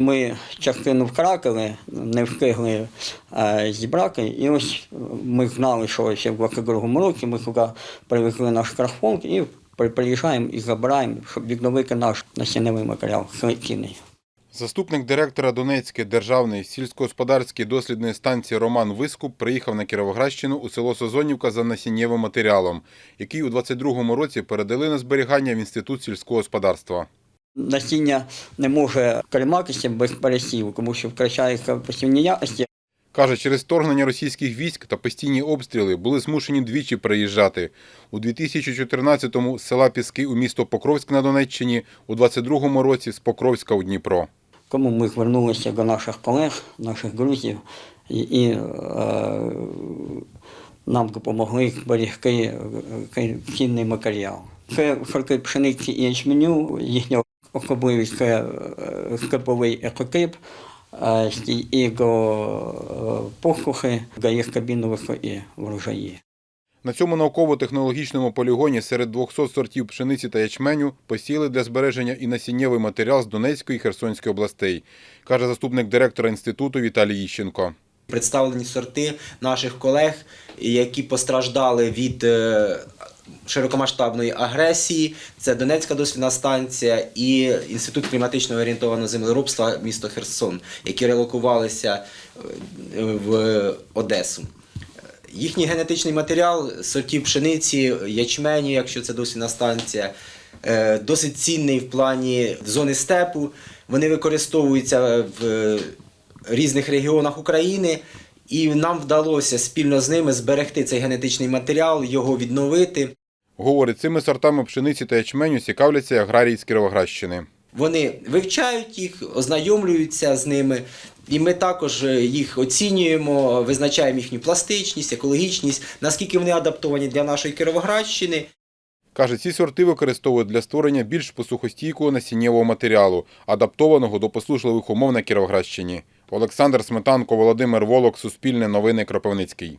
Ми частину втратили, не встигли е, зібрати. І ось ми знали, що ще в 22-му році ми туди привезли наш страхфонд і приїжджаємо і забираємо, щоб відновити наш насінневий матеріал селекційний. Заступник директора Донецької державної сільськогосподарської дослідної станції Роман Вискуп приїхав на Кіровоградщину у село Созонівка за насіннєвим матеріалом, який у 22-му році передали на зберігання в Інститут сільського господарства. Насіння не може триматися без пересіву, тому що втрачається посівні якості. Каже, через вторгнення російських військ та постійні обстріли були змушені двічі переїжджати. У 2014-му з села Піски у місто Покровськ на Донеччині, у 22-му році з Покровська у Дніпро. Тому ми звернулися до наших колег, наших друзів, і, і е, нам допомогли зберегти е, цінний матеріал. Це сорти пшениці і ячменю, їхня особливість це степовий екотип, е, до е, дає стабільно високі врожаї. На цьому науково-технологічному полігоні серед 200 сортів пшениці та ячменю посіяли для збереження і насіннєвий матеріал з Донецької і Херсонської областей, каже заступник директора інституту Віталій Іщенко. Представлені сорти наших колег, які постраждали від е, широкомасштабної агресії. Це Донецька дослідна станція і Інститут кліматично орієнтованого землеробства місто Херсон, які релокувалися е, в Одесу. Їхній генетичний матеріал сортів пшениці, ячменю, якщо це дослідна станція, е, досить цінний в плані зони степу. Вони використовуються в е, різних регіонах України, і нам вдалося спільно з ними зберегти цей генетичний матеріал, його відновити. Говорить, цими сортами пшениці та ячменю цікавляться аграрії з Кіровоградщини. Вони вивчають їх, ознайомлюються з ними, і ми також е, їх оцінюємо, визначаємо їхню пластичність, екологічність, наскільки вони адаптовані для нашої Кіровоградщини. Каже, ці сорти використовують для створення більш посухостійкого насіннєвого матеріалу, адаптованого до послушливих умов на Кіровоградщині. Олександр Сметанко, Володимир Волок, Суспільне новини Кропивницький.